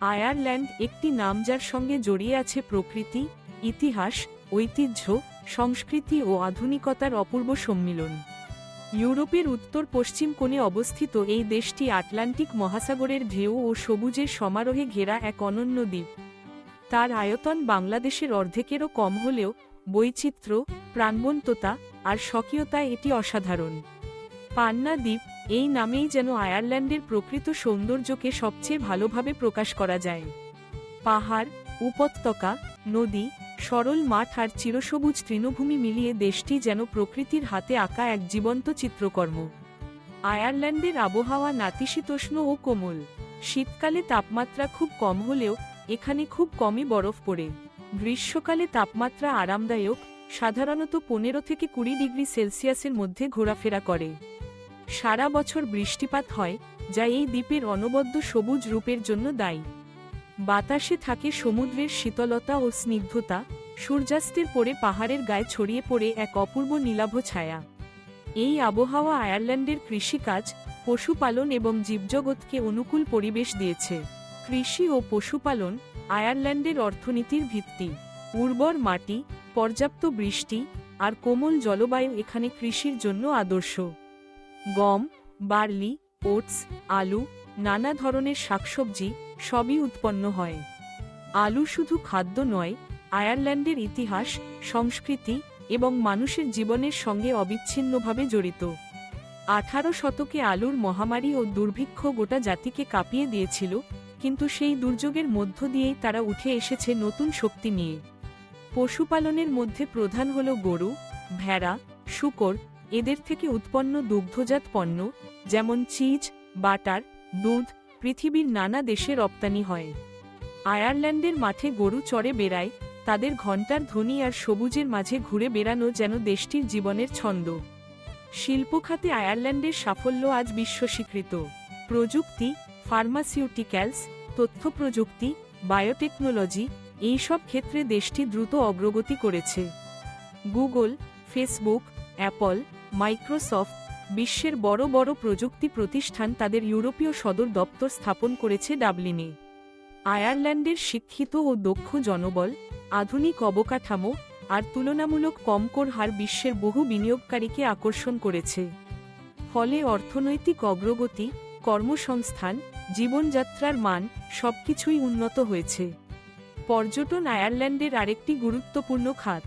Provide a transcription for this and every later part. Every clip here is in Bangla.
আয়ারল্যান্ড একটি নাম যার সঙ্গে জড়িয়ে আছে প্রকৃতি, ইতিহাস, ঐতিহ্য, সংস্কৃতি ও আধুনিকতার অপূর্ব সম্মিলন। ইউরোপের উত্তর পশ্চিম কোণে অবস্থিত এই দেশটি আটলান্টিক মহাসাগরের ঢেউ ও সবুজের সমারোহে ঘেরা এক অনন্য দ্বীপ। তার আয়তন বাংলাদেশের অর্ধেকেরও কম হলেও বৈচিত্র্য, প্রাণবন্ততা আর স্বকীয়তায় এটি অসাধারণ। পান্না দ্বীপ এই নামেই যেন আয়ারল্যান্ডের প্রকৃত সৌন্দর্যকে সবচেয়ে ভালোভাবে প্রকাশ করা যায়। পাহাড়, উপত্যকা, নদী, সরল মাঠ আর চিরসবুজ তৃণভূমি মিলিয়ে দেশটি যেন প্রকৃতির হাতে আঁকা এক জীবন্ত চিত্রকর্ম। আয়ারল্যান্ডের আবহাওয়া নাতিশীতোষ্ণ ও কোমল। শীতকালে তাপমাত্রা খুব কম হলেও এখানে খুব কমই বরফ পড়ে। গ্রীষ্মকালে তাপমাত্রা আরামদায়ক, সাধারণত পনেরো থেকে কুড়ি ডিগ্রি সেলসিয়াসের মধ্যে ঘোরাফেরা করে। সারা বছর বৃষ্টিপাত হয়, যা এই দ্বীপের অনবদ্য সবুজ রূপের জন্য দায়ী। বাতাসে থাকে সমুদ্রের শীতলতা ও স্নিগ্ধতা, সূর্যাস্তের পরে পাহাড়ের গায়ে ছড়িয়ে পড়ে এক অপূর্ব নীলাভ ছায়া। এই আবহাওয়া আয়ারল্যান্ডের কৃষিকাজ, পশুপালন এবং জীবজগৎকে অনুকূল পরিবেশ দিয়েছে। কৃষি ও পশুপালন, আয়ারল্যান্ডের অর্থনীতির ভিত্তি। উর্বর মাটি, পর্যাপ্ত বৃষ্টি, আর কোমল জলবায়ু এখানে কৃষির জন্য আদর্শ। গম, বার্লি, ওটস, আলু, নানা ধরনের শাকসবজি সবই উৎপন্ন হয়। আলু শুধু খাদ্য নয়, আয়ারল্যান্ডের ইতিহাস, সংস্কৃতি এবং মানুষের জীবনের সঙ্গে অবিচ্ছিন্নভাবে জড়িত। আঠারো শতকে আলুর মহামারী ও দুর্ভিক্ষ গোটা জাতিকে কাঁপিয়ে দিয়েছিল, কিন্তু সেই দুর্যোগের মধ্য দিয়েই তারা উঠে এসেছে নতুন শক্তি নিয়ে। পশুপালনের মধ্যে প্রধান হল গরু, ভেড়া, শুকর এদের থেকে উৎপন্ন দুগ্ধজাত পণ্য, যেমন চিজ, বাটার, দুধ, পৃথিবীর নানা দেশে রপ্তানি হয়। আয়ারল্যান্ডের মাঠে গরু চড়ে বেড়ায়, তাদের ঘণ্টার ধ্বনি আর সবুজের মাঝে ঘুরে বেড়ানো যেন দেশটির জীবনের ছন্দ। শিল্প খাতে আয়ারল্যান্ডের সাফল্য আজ বিশ্ব স্বীকৃত প্রযুক্তি, ফার্মাসিউটিক্যালস, তথ্য প্রযুক্তি, বায়োটেকনোলজি, এইসব ক্ষেত্রে দেশটি দ্রুত অগ্রগতি করেছে। গুগল, ফেসবুক, অ্যাপল মাইক্রোসফট বিশ্বের বড় বড় প্রযুক্তি প্রতিষ্ঠান তাদের ইউরোপীয় সদর দপ্তর স্থাপন করেছে ডাবলিনে। আয়ারল্যান্ডের শিক্ষিত ও দক্ষ জনবল, আধুনিক অবকাঠামো আর তুলনামূলক কম কর হার বিশ্বের বহু বিনিয়োগকারীকে আকর্ষণ করেছে। ফলে অর্থনৈতিক অগ্রগতি, কর্মসংস্থান, জীবনযাত্রার মান সবকিছুই উন্নত হয়েছে। পর্যটন আয়ারল্যান্ডের আরেকটি গুরুত্বপূর্ণ খাত।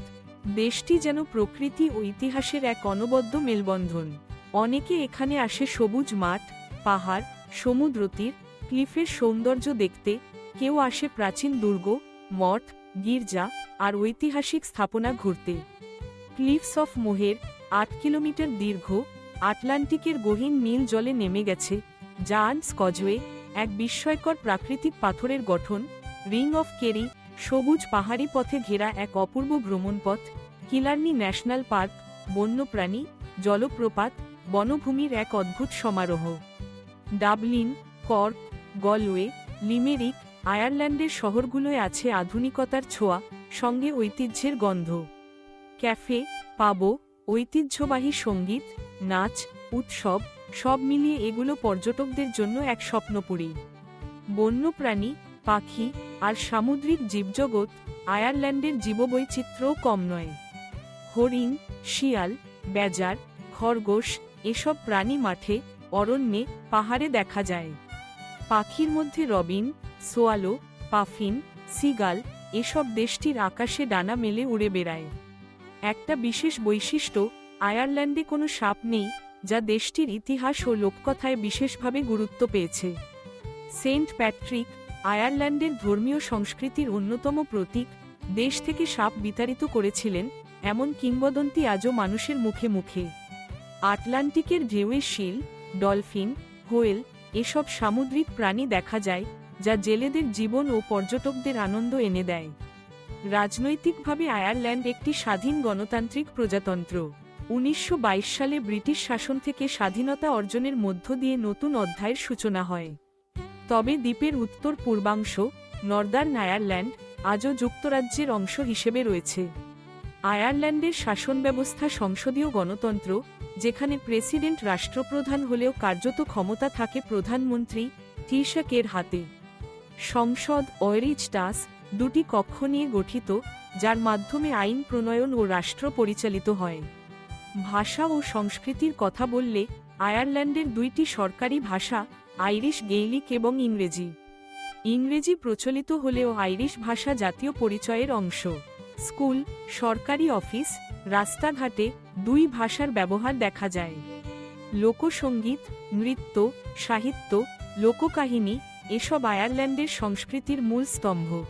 দেশটি যেন প্রকৃতি ও ইতিহাসের এক অনবদ্য মেলবন্ধন। অনেকে এখানে আসে সবুজ মাঠ, পাহাড় সমুদ্র তীর ক্লিফের সৌন্দর্য দেখতে, কেউ আসে প্রাচীন দুর্গ, মঠ, গির্জা, আর ঐতিহাসিক স্থাপনা ঘুরতে। ক্লিফস অফ মোহের আট কিলোমিটার দীর্ঘ, আটলান্টিকের গহীন নীল জলে নেমে গেছে জান স্কজওয়ে এক বিস্ময়কর প্রাকৃতিক পাথরের গঠন, রিং অফ কেরি সবুজ পাহাড়ি পথে ঘেরা এক অপূর্ব ভ্রমণপথ, কিলার্নি ন্যাশনাল পার্ক, বন্যপ্রাণী, জলপ্রপাত, বনভূমির এক অদ্ভুত সমারোহ। ডাবলিন, কর্ক, গলওয়ে, লিমেরিক, আয়ারল্যান্ডের শহরগুলোয় আছে আধুনিকতার ছোঁয়া, সঙ্গে ঐতিহ্যের গন্ধ। ক্যাফে, পাবো, ঐতিহ্যবাহী সংগীত, নাচ, উৎসব, সব মিলিয়ে এগুলো পর্যটকদের জন্য এক স্বপ্নপুরী। বন্যপ্রাণী পাখি আর সামুদ্রিক জীবজগৎ আয়ারল্যান্ডের জীববৈচিত্র্যও কম নয়। হরিণ, শিয়াল, বেজার, খরগোশ এসব প্রাণী মাঠে, অরণ্যে, পাহাড়ে দেখা যায়। পাখির মধ্যে রবিন, সোয়ালো, পাফিন, সিগাল এসব দেশটির আকাশে ডানা মেলে উড়ে বেড়ায়। একটা বিশেষ বৈশিষ্ট্য, আয়ারল্যান্ডে কোনো সাপ নেই, যা দেশটির ইতিহাস ও লোককথায় বিশেষভাবে গুরুত্ব পেয়েছে। সেন্ট প্যাট্রিক আয়ারল্যান্ডের ধর্মীয় সংস্কৃতির অন্যতম প্রতীক, দেশ থেকে সাপ বিতাড়িত করেছিলেন, এমন কিংবদন্তি আজও মানুষের মুখে মুখে। আটলান্টিকের ঢেউয়ে শিল, ডলফিন, হোয়েল, এসব সামুদ্রিক প্রাণী দেখা যায়, যা জেলেদের জীবন ও পর্যটকদের আনন্দ এনে দেয়। রাজনৈতিকভাবে আয়ারল্যান্ড একটি স্বাধীন গণতান্ত্রিক প্রজাতন্ত্র। উনিশশো বাইশ সালে ব্রিটিশ শাসন থেকে স্বাধীনতা অর্জনের মধ্য দিয়ে নতুন অধ্যায়ের সূচনা হয়। তবে দ্বীপের উত্তর পূর্বাংশ নর্দার্ন আয়ারল্যান্ড, আজও যুক্তরাজ্যের অংশ হিসেবে রয়েছে। আয়ারল্যান্ডের শাসন ব্যবস্থা সংসদীয় গণতন্ত্র, যেখানে প্রেসিডেন্ট রাষ্ট্রপ্রধান হলেও কার্যত ক্ষমতা থাকে প্রধানমন্ত্রী টিশাকের হাতে। সংসদ ওয়েরিজটাস দুটি কক্ষ নিয়ে গঠিত, যার মাধ্যমে আইন প্রণয়ন ও রাষ্ট্র পরিচালিত হয়। ভাষা ও সংস্কৃতির কথা বললে আয়ারল্যান্ডের দুইটি সরকারি ভাষা আইরিশ, গেইলিক এবং ইংরেজি। ইংরেজি প্রচলিত হলেও আইরিশ ভাষা জাতীয় পরিচয়ের অংশ। স্কুল, সরকারি অফিস, রাস্তাঘাটে দুই ভাষার ব্যবহার দেখা যায়। লোকসঙ্গীত নৃত্য, সাহিত্য, লোককাহিনী এসব আয়ারল্যান্ডের সংস্কৃতির মূল স্তম্ভ।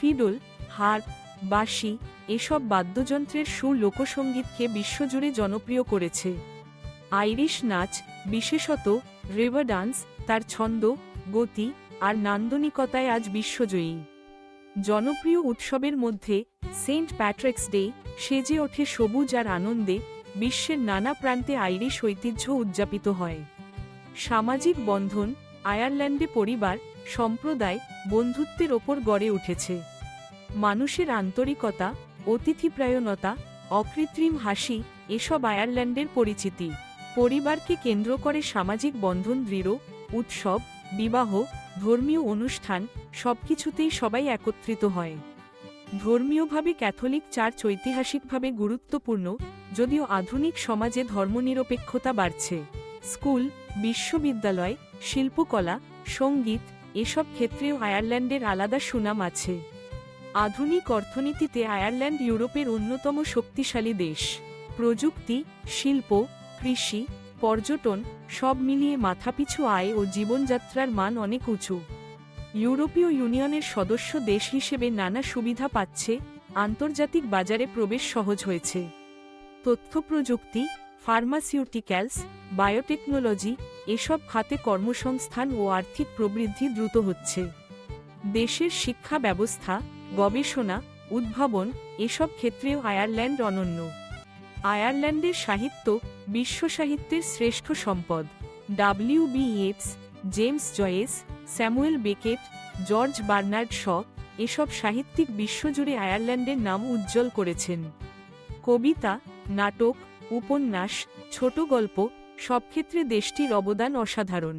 ফিডল হার্প বাঁশি এসব বাদ্যযন্ত্রের সুর লোকসঙ্গীতকে বিশ্বজুড়ে জনপ্রিয় করেছে। আইরিশ নাচ বিশেষত রিভার ডান্স তার ছন্দ, গতি আর নান্দনিকতায় আজ বিশ্বজয়ী। জনপ্রিয় উৎসবের মধ্যে সেন্ট প্যাট্রিক্স ডে সেজে ওঠে সবুজ আর আনন্দে বিশ্বের নানা প্রান্তে আইরিশ ঐতিহ্য উদযাপিত হয়। সামাজিক বন্ধন, আয়ারল্যান্ডে পরিবার, সম্প্রদায়, বন্ধুত্বের ওপর গড়ে উঠেছে। মানুষের আন্তরিকতা, অতিথিপ্রায়ণতা, অকৃত্রিম হাসি, এসব আয়ারল্যান্ডের পরিচিতি। পরিবারকে কেন্দ্র করে সামাজিক বন্ধন, দৃঢ়, উৎসব, বিবাহ, ধর্মীয় অনুষ্ঠান, সবকিছুতেই সবাই একত্রিত হয়। ধর্মীয়ভাবে ক্যাথলিক চার্চ ঐতিহাসিকভাবে গুরুত্বপূর্ণ, যদিও আধুনিক সমাজে ধর্মনিরপেক্ষতা বাড়ছে। স্কুল, বিশ্ববিদ্যালয়, শিল্পকলা, সংগীত, এসব ক্ষেত্রেও আয়ারল্যান্ডের আলাদা সুনাম আছে। আধুনিক অর্থনীতিতে আয়ারল্যান্ড ইউরোপের অন্যতম শক্তিশালী দেশ। প্রযুক্তি, শিল্প কৃষি, পর্যটন, সব মিলিয়ে মাথাপিছু আয় ও জীবনযাত্রার মান অনেক উঁচু। ইউরোপীয় ইউনিয়নের সদস্য দেশ হিসেবে নানা সুবিধা পাচ্ছে, আন্তর্জাতিক বাজারে প্রবেশ সহজ হয়েছে। তথ্য প্রযুক্তি, ফার্মাসিউটিক্যালস, বায়োটেকনোলজি, এসব খাতে কর্মসংস্থান ও আর্থিক প্রবৃদ্ধি দ্রুত হচ্ছে। দেশের শিক্ষা ব্যবস্থা, গবেষণা, উদ্ভাবন, এসব ক্ষেত্রেও আয়ারল্যান্ড অনন্য। আয়ারল্যান্ডের সাহিত্য, বিশ্ব সাহিত্যের শ্রেষ্ঠ সম্পদ। W B James Joyce Samuel Beckett George Bernard Shaw এসব সাহিত্যিক বিশ্বজুড়ে আয়ারল্যান্ডের নাম উজ্জ্বল করেছেন। কবিতা, নাটক, উপন্যাস, ছোট গল্প সব ক্ষেত্রে দেশটির অবদান অসাধারণ।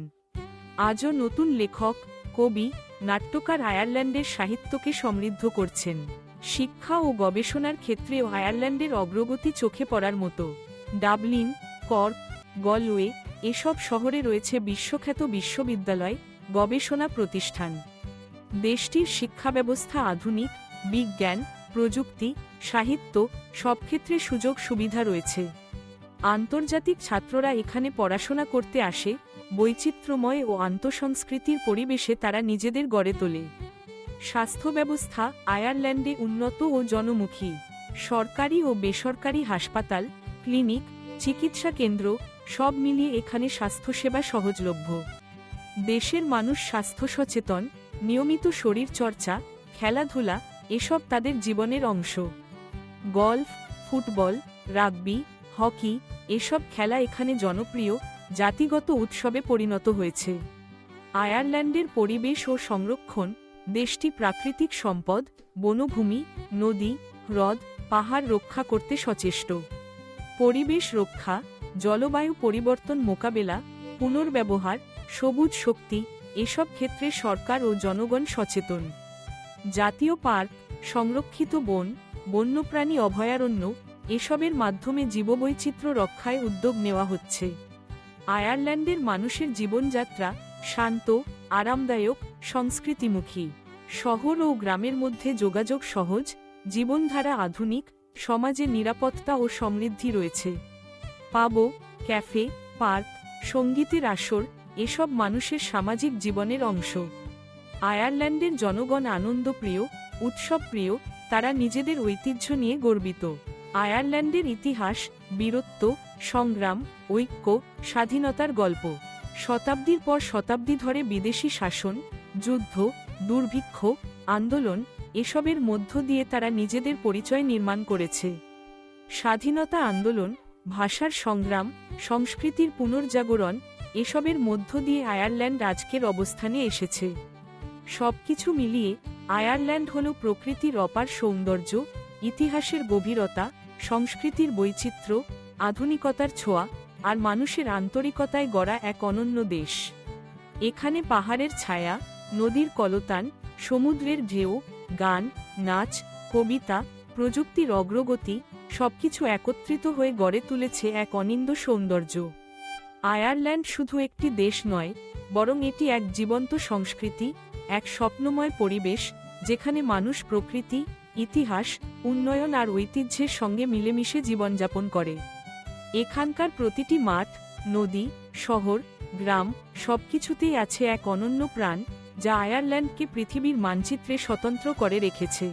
আজও নতুন লেখক, কবি, নাট্যকার আয়ারল্যান্ডের সাহিত্যকে সমৃদ্ধ করছেন। শিক্ষা ও গবেষণার ক্ষেত্রেও আয়ারল্যান্ডের অগ্রগতি চোখে পড়ার মতো। ডাবলিন, কর্ক, গলওয়ে এসব শহরে রয়েছে বিশ্বখ্যাত বিশ্ববিদ্যালয়, গবেষণা প্রতিষ্ঠান। দেশটির শিক্ষা ব্যবস্থা আধুনিক, বিজ্ঞান, প্রযুক্তি, সাহিত্য সব ক্ষেত্রে সুযোগ সুবিধা রয়েছে। আন্তর্জাতিক ছাত্ররা এখানে পড়াশোনা করতে আসে, বৈচিত্র্যময় ও আন্তঃসংস্কৃতির পরিবেশে তারা নিজেদের গড়ে তোলে। স্বাস্থ্য ব্যবস্থা আয়ারল্যান্ডে উন্নত ও জনমুখী। সরকারি ও বেসরকারি হাসপাতাল, ক্লিনিক, চিকিৎসা কেন্দ্র সব মিলিয়ে এখানে স্বাস্থ্যসেবা সহজলভ্য। দেশের মানুষ স্বাস্থ্য সচেতন, নিয়মিত শরীর চর্চা, খেলাধুলা এসব তাদের জীবনের অংশ। গল্ফ, ফুটবল, রাগবি, হকি এসব খেলা এখানে জনপ্রিয়, জাতিগত উৎসবে পরিণত হয়েছে। আয়ারল্যান্ডের পরিবেশ ও সংরক্ষণ দেশটি প্রাকৃতিক সম্পদ, বনভূমি, নদী, হ্রদ, পাহাড় রক্ষা করতে সচেষ্ট। পরিবেশ রক্ষা, জলবায়ু পরিবর্তন মোকাবেলা, পুনর্ব্যবহার, সবুজ শক্তি, এসব ক্ষেত্রে সরকার ও জনগণ সচেতন। জাতীয় পার্ক, সংরক্ষিত বন, বন্যপ্রাণী অভয়ারণ্য, এসবের মাধ্যমে জীববৈচিত্র্য রক্ষায় উদ্যোগ নেওয়া হচ্ছে। আয়ারল্যান্ডের মানুষের জীবনযাত্রা শান্ত, আরামদায়ক সংস্কৃতিমুখী। শহর ও গ্রামের মধ্যে যোগাযোগ সহজ, জীবনধারা আধুনিক, সমাজে নিরাপত্তা ও সমৃদ্ধি রয়েছে। পাবো, ক্যাফে, পার্ক, সঙ্গীতের আসর, এসব মানুষের সামাজিক জীবনের অংশ। আয়ারল্যান্ডের জনগণ আনন্দপ্রিয়, উৎসবপ্রিয়, তারা নিজেদের ঐতিহ্য নিয়ে গর্বিত। আয়ারল্যান্ডের ইতিহাস, বীরত্ব, সংগ্রাম, ঐক্য, স্বাধীনতার গল্প। শতাব্দীর পর শতাব্দী ধরে বিদেশি শাসন যুদ্ধ, দুর্ভিক্ষ, আন্দোলন এসবের মধ্য দিয়ে তারা নিজেদের পরিচয় নির্মাণ করেছে। স্বাধীনতা আন্দোলন, ভাষার সংগ্রাম, সংস্কৃতির পুনর্জাগরণ এসবের মধ্য দিয়ে আয়ারল্যান্ড আজকের অবস্থানে এসেছে। সবকিছু মিলিয়ে আয়ারল্যান্ড হল প্রকৃতির অপার সৌন্দর্য, ইতিহাসের গভীরতা, সংস্কৃতির বৈচিত্র্য, আধুনিকতার ছোঁয়া আর মানুষের আন্তরিকতায় গড়া এক অনন্য দেশ। এখানে পাহাড়ের ছায়া নদীর কলতান, সমুদ্রের ঢেউ, গান, নাচ, কবিতা, প্রযুক্তির অগ্রগতি, সবকিছু একত্রিত হয়ে গড়ে তুলেছে এক অনিন্দ সৌন্দর্য। আয়ারল্যান্ড শুধু একটি দেশ নয়, বরং এটি এক জীবন্ত সংস্কৃতি, এক স্বপ্নময় পরিবেশ, যেখানে মানুষ প্রকৃতি, ইতিহাস, উন্নয়ন আর ঐতিহ্যের সঙ্গে মিলেমিশে জীবনযাপন করে। এখানকার প্রতিটি মাঠ, নদী, শহর, গ্রাম সবকিছুতেই আছে এক অনন্য প্রাণ যা আয়ারল্যান্ডকে পৃথিবীর মানচিত্রে স্বতন্ত্র করে রেখেছে।